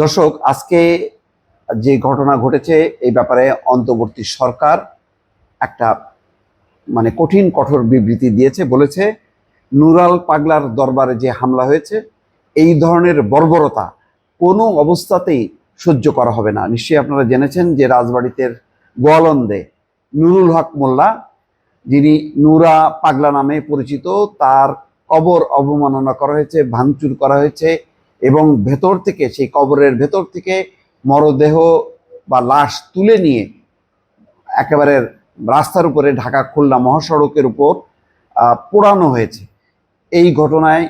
দর্শক, আজকে যে ঘটনা ঘটেছে, এই ব্যাপারে অন্তর্বর্তী সরকার একটা মানে কঠিন, কঠোর বিবৃতি দিয়েছে, বলেছে, নুরাল পাগলার দরবারে যে হামলা হয়েছে, এই ধরনের বর্বরতা কোনো অবস্থাতেই সহ্য করা হবে না। নিশ্চয়ই আপনারা জেনেছেন যে রাজবাড়িতে গোয়ালন্দে নুরুল হক মোল্লা, যিনি নুরা পাগলা নামে পরিচিত, তার কবর অবমাননা করা হয়েছে, ভাঙচুর করা হয়েছে এবং ভেতর থেকে, সেই কবরের ভেতর থেকে মরদেহ বা লাশ তুলে নিয়ে একেবারে রাস্তার উপরে ঢাকা খুলনা মহাসড়কের উপর পোড়ানো হয়েছে। এই ঘটনায়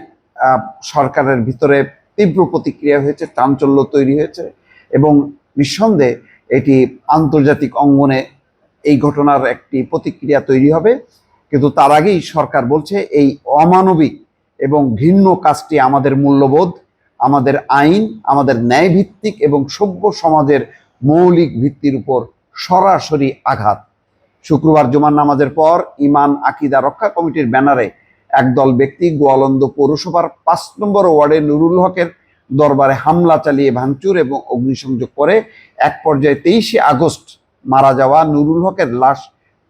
সরকারের ভিতরে তীব্র প্রতিক্রিয়া হয়েছে, চাঞ্চল্য তৈরি হয়েছে এবং নিঃসন্দেহে এটি আন্তর্জাতিক অঙ্গনে এই ঘটনার একটি প্রতিক্রিয়া তৈরি হবে। কিন্তু তার আগেই সরকার বলছে, এই অমানবিক এবং ঘৃণ্য কাজটি আমাদের মূল্যবোধ আমাদের আইন, আমাদের ন্যায়ভিত্তিক এবং সভ্য সমাজের মৌলিক ভিত্তির উপর সরাসরি আঘাত। শুক্রবার জুমার নামাজের পর ইমান, আকিদা রক্ষা কমিটির ব্যানারে একদল ব্যক্তি গোয়ালন্দ পৌরসভার পাঁচ নম্বর ওয়ার্ডে নুরুল হকের দরবারে হামলা চালিয়ে ভাঙচুর এবং অগ্নিসংযোগ করে এক পর্যায়ে তেইশে আগস্ট মারা যাওয়া নুরুল হকের লাশ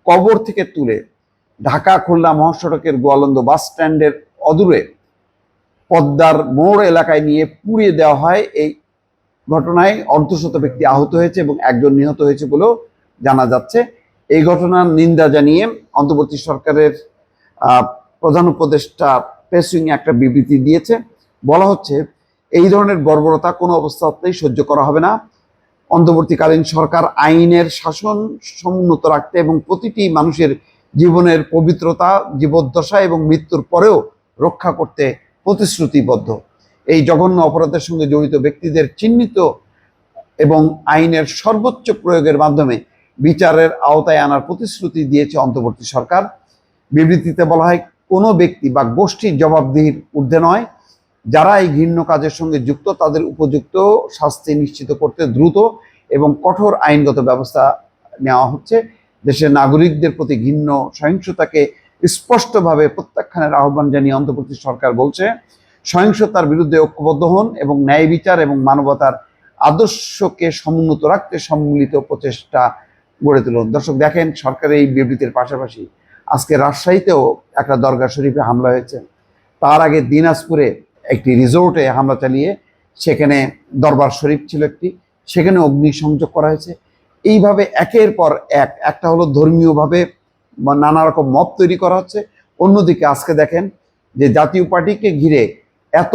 কবর থেকে তুলে ঢাকা খুলনা মহাসড়কের গোয়ালন্দ বাস স্ট্যান্ডের অদূরে পদ্মার মোড় এলাকায় নিয়ে পুড়িয়ে দেওয়া হয়। এই ঘটনায় অর্ধশত ব্যক্তি আহত হয়েছে এবং একজন নিহত হয়েছে বলেও জানা যাচ্ছে। এই ঘটনার নিন্দা জানিয়ে অন্তর্বর্তী সরকারের প্রধান উপদেষ্টা প্রেসিং একটা বিবৃতি দিয়েছে। বলা হচ্ছে, এই ধরনের বর্বরতা কোনো অবস্থাতেই সহ্য করা হবে না। অন্তর্বর্তীকালীন সরকার আইনের শাসন সমুন্নত রাখতে এবং প্রতিটি মানুষের জীবনের পবিত্রতা, জীবদ্দশা এবং মৃত্যুর পরেও রক্ষা করতে প্রতিশ্রুতিবদ্ধ। এই জঘন্য অপরাধের সঙ্গে জড়িত ব্যক্তিদের চিহ্নিত এবং আইনের সর্বোচ্চ প্রয়োগের মাধ্যমে বিচারের আওতায় আনার প্রতিশ্রুতি দিয়েছে অন্তর্বর্তী সরকার। বিবৃতিতে বলা হয়, কোনো ব্যক্তি বা গোষ্ঠীর জবাবদিহির ঊর্ধ্বে নয়। যারা এই ঘৃণ্য কাজের সঙ্গে যুক্ত, তাদের উপযুক্ত শাস্তি নিশ্চিত করতে দ্রুত এবং কঠোর আইনগত ব্যবস্থা নেওয়া হচ্ছে। দেশের নাগরিকদের প্রতি ঘৃণ্য সহিংসতাকে স্পষ্টভাবে প্রত্যাখ্যানের আহ্বান জানিয়ে অন্তর্বর্তী সরকার বলছে, সহিংসতার বিরুদ্ধে ঐক্যবদ্ধ হন এবং ন্যায় বিচার এবং মানবতার আদর্শকে সমুন্নত রাখতে সম্মিলিত প্রচেষ্টা গড়ে তুলুন। দর্শক, দেখেন সরকারের এই বিবৃতির পাশাপাশি আজকে রাজশাহীতেও একটা দরগা শরীফে হামলা হয়েছে। তার আগে দিনাজপুরে একটি রিসোর্টে হামলা চালিয়ে সেখানে দরবার শরীফ ছিল একটি, সেখানে অগ্নিসংযোগ করা হয়েছে। এইভাবে একের পর এক, একটা হলো ধর্মীয়ভাবে নানা রকম মত তৈরি করা হচ্ছে। অন্যদিকে আজকে দেখেন যে জাতীয় পার্টিকে ঘিরে এত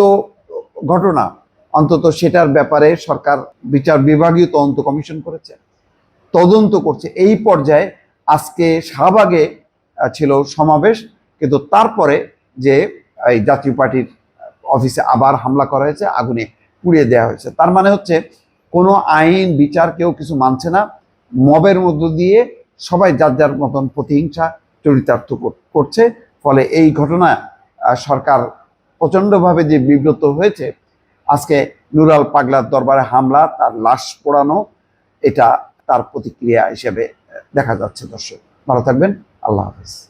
ঘটনা, অন্তত সেটার ব্যাপারে সরকার, বিচার বিভাগীয় তদন্ত কমিশন করেছে, তদন্ত করছে। এই পর্যায়ে আজকে শাহবাগে ছিল সমাবেশ, কিন্তু তারপরে যে, এই জাতীয় পার্টির অফিসে আবার হামলা করা হয়েছে, আগুনে পুড়িয়ে দেওয়া হয়েছে। তার মানে হচ্ছে কোনো আইন, বিচার কেউ কিছু মানছে না। মবের মধ্য দিয়ে সবাই যার যার মতন প্রতিহিংসা চরিতার্থ করছে, ফলে এই ঘটনা সরকার প্রচণ্ডভাবে যে বিব্রত হয়েছে, আজকে নুরাল পাগলার দরবারে হামলা, তার লাশ পোড়ানো, এটা তার প্রতিক্রিয়া হিসেবে দেখা যাচ্ছে দর্শক। ভালো থাকবেন, আল্লাহ হাফেজ।